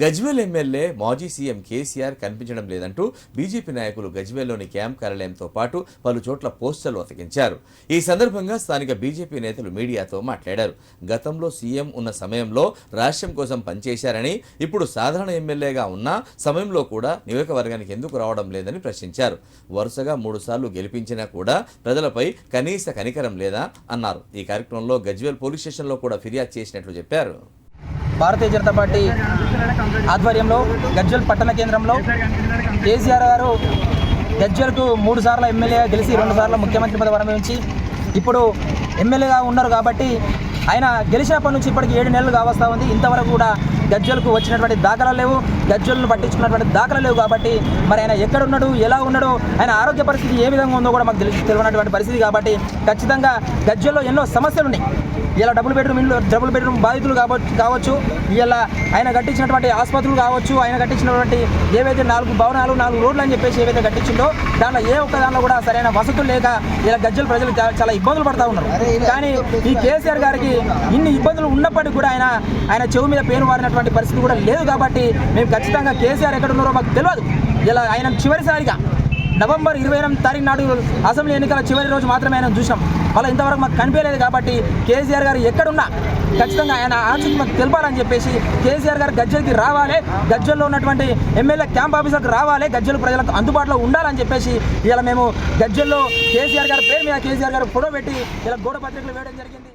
Gajwel MLA మాజీ CM KCR కనిపించడం లేదంటూ బీజేపీ నాయకులు గజ్వేల్లోని క్యాంప్ కార్యాలయంతో పాటు పలు చోట్ల పోస్టర్లు అతికించారు. ఈ సందర్భంగా స్థానిక బీజేపీ నేతలు మీడియాతో మాట్లాడారు. గతంలో సీఎం ఉన్న సమయంలో రాష్ట్రం కోసం పనిచేశారని ఇప్పుడు సాధారణ ఎమ్మెల్యేగా ఉన్న సమయంలో కూడా నియోజకవర్గానికి ఎందుకు రావడం లేదని ప్రశ్నించారు. వరుసగా మూడుసార్లు గెలిపించినా కూడా ప్రజలపై కనీస కనికరం లేదా అన్నారు. ఈ కార్యక్రమంలో గజ్వేల్ పోలీస్ స్టేషన్లో కూడా ఫిర్యాదు చేసినట్లు చెప్పారు. భారతీయ జనతా పార్టీ ఆధ్వర్యంలో గజ్వల్ పట్టణ కేంద్రంలో కేసీఆర్ గారు గజ్వల్కు మూడు సార్లు ఎమ్మెల్యే గెలిచి రెండు సార్లు ముఖ్యమంత్రి పదవి అనుభవించి ఇప్పుడు ఎమ్మెల్యేగా ఉన్నారు కాబట్టి ఆయన గెలిచినప్పటి నుంచి ఇప్పటికి ఏడు నెలలు కావస్తా ఉంది. ఇంతవరకు కూడా గజ్జలకు వచ్చినటువంటి దాఖలాలు లేవు. గజ్జలను పట్టించుకున్నటువంటి దాఖలాలు లేవు కాబట్టి మరి ఆయన ఎక్కడున్నాడు ఎలా ఉన్నాడు ఆయన ఆరోగ్య పరిస్థితి ఏ విధంగా ఉందో కూడా మాకు తెలిసి తెలియనటువంటి పరిస్థితి కాబట్టి ఖచ్చితంగా గజ్జల్లో ఎన్నో సమస్యలు ఉన్నాయి ఇలా డబుల్ బెడ్రూమ్ ఇల్లు డబుల్ బెడ్రూమ్ బాధితులు కావచ్చు కావచ్చు. ఇలా ఆయన కట్టించినటువంటి ఆసుపత్రులు కావచ్చు ఆయన కట్టించినటువంటి ఏవైతే నాలుగు భవనాలు నాలుగు రోడ్లు అని చెప్పేసి ఏవైతే కట్టించిందో దాంట్లో ఏ ఒక్క దాంట్లో కూడా సరైన వసతులు లేక ఇలా గజ్జల ప్రజలు చాలా ఇబ్బందులు పడతా ఉన్నారు. కానీ ఈ కేసీఆర్ గారికి ఇన్ని ఇబ్బందులు ఉన్నప్పటికీ కూడా ఆయన ఆయన చెవు మీద పేరు వారినటువంటి పరిస్థితి కూడా లేదు కాబట్టి మేము ఖచ్చితంగా కేసీఆర్ ఎక్కడ ఉన్నారో మాకు తెలియదు. ఇలా ఆయన చివరిసారిగా నవంబర్ ఇరవై ఎనిమిది తారీఖు నాడు అసెంబ్లీ ఎన్నికల చివరి రోజు మాత్రమే ఆయన చూసాం మళ్ళీ ఇంతవరకు మాకు కనిపించలేదు కాబట్టి కేసీఆర్ గారు ఎక్కడున్నా ఖచ్చితంగా ఆయన ఆన్సర్ మాకు తెలపాలని చెప్పేసి కేసీఆర్ గారు గజ్జలకి రావాలి గజ్జల్లో ఉన్నటువంటి ఎమ్మెల్యే క్యాంప్ ఆఫీసర్కి రావాలి గజ్జల ప్రజలకు అందుబాటులో ఉండాలని చెప్పేసి ఇలా మేము గజ్జల్లో కేసీఆర్ గారి పేరు మీద కేసీఆర్ గారు ఫోటో పెట్టి ఇలా గోడ పత్రికలు వేయడం జరిగింది.